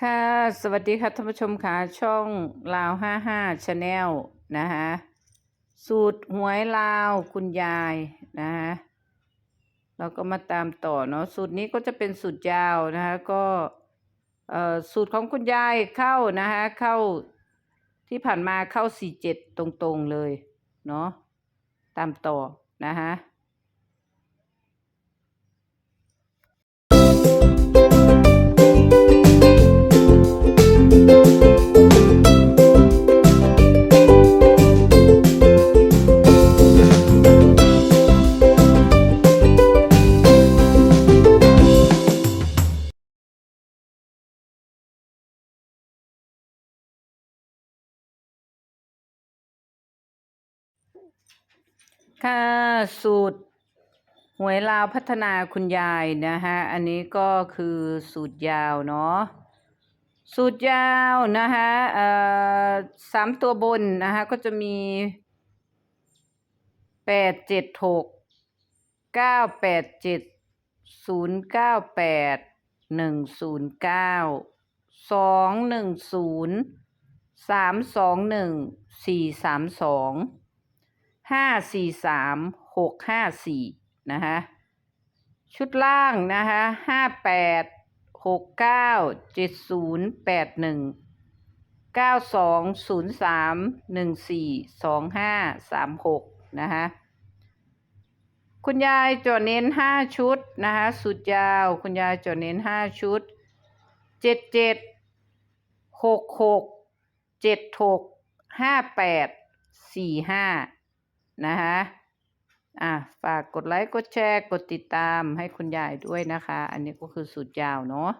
ค่ะ สวัสดีค่ะท่านผู้ชมค่ะช่องลาวห้าห้าชาแนลนะคะสูตรหวยลาวคุณยายนะคะเราก็มาตามต่อเนาะสูตรนี้ก็จะเป็นสูตรยาวนะคะก็เอ่อสูตรของคุณยายเข้านะคะเข้าที่ผ่านมาเข้าสี่เจ็ดตรงๆเลยเนาะตามต่อนะคะ ค่ะสูตรหวยลาวพัฒนาคุณยายนะคะอันนี้ก็คือสูตรยาวเนาะ สูตรยาวนะคะเอ่อสามตัวบนนะคะก็จะมีแปดเจ็ดหกเก้าแปดเจ็ดศูนย์เก้าแปดหนึ่งศูนย์เก้าสองหนึ่งศูนย์สามสองหนึ่งสี่สามสอง ห้าสี่สามหกห้าสี่นะคะชุดล่างนะคะห้าแปดหกเก้าเจ็ดศูนย์แปดหนึ่งเก้าสองศูนย์สามหนึ่งสี่สองห้าสามหกนะคะคุณยายจดเน้นห้าชุดนะคะสุดยาวคุณยายจดเน้นห้าชุดเจ็ดเจ็ดหกหกเจ็ดหกห้าแปดสี่ห้า นะคะอะฝากกดไลค์ กดแชร์ กดติดตามให้คุณยายด้วยนะคะ อันนี้ก็คือสูตรยาวเนาะ